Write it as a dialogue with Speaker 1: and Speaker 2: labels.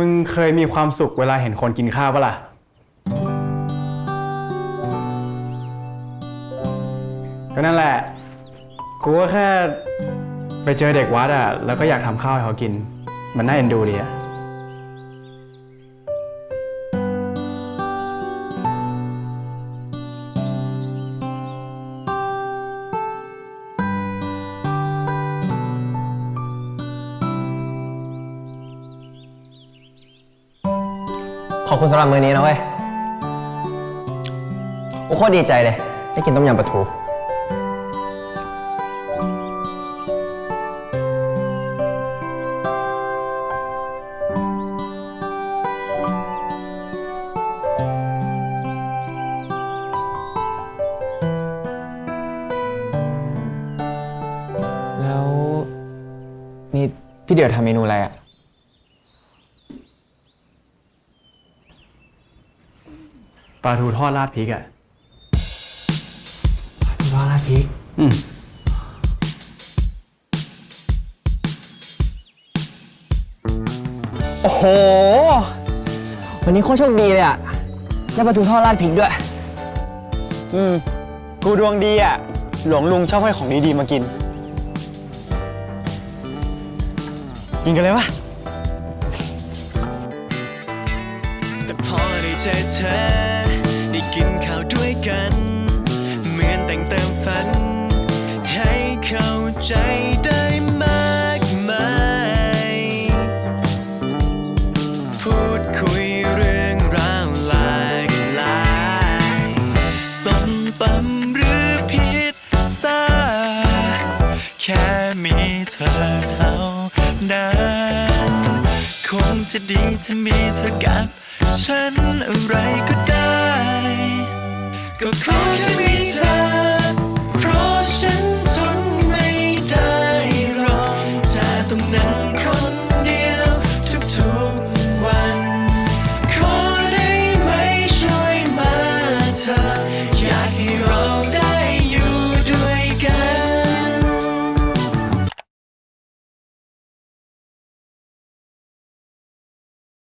Speaker 1: มึงเคยมีความสุขเวลาเห็นคนกินข้าวปะล่ะ ก็นั่นแหละ กูก็แค่ไปเจอเด็กวัดอะแล้วก็อยากทำข้าวให้เขากิน มันน่าเอ็นดูดีอะ
Speaker 2: อบคุณสำหรับมื้อนี้นะเว้ยโอ้โคตรดีใจเลย ได้กินต้มยำปลาทู
Speaker 3: แล้ว นี่พี่เดี่ยวทำเมนูอะไรอะ
Speaker 1: ปลาทูทอดราดพริกอะ
Speaker 3: รอลาพริก
Speaker 1: อืม
Speaker 2: โอ้โห วันนี้โคตรโชคดีเลยอะได้ปลาทูทอดราดพริกด้วย
Speaker 4: อืม กูดวงดีอะ หลวงลุงชอบให้ของดีๆมากิน กินกันเลยวะ
Speaker 5: แต่พอได้เจอเธอ ใจได้มากมายพูดคุยเรื่องราวหลากหลายสมตำหรือพิซซ่าแค่มีเธอเท่านั้นคงจะดีถ้ามีเธอกับฉันอะไรก็ได้ ก็ขอแค่มีเธอ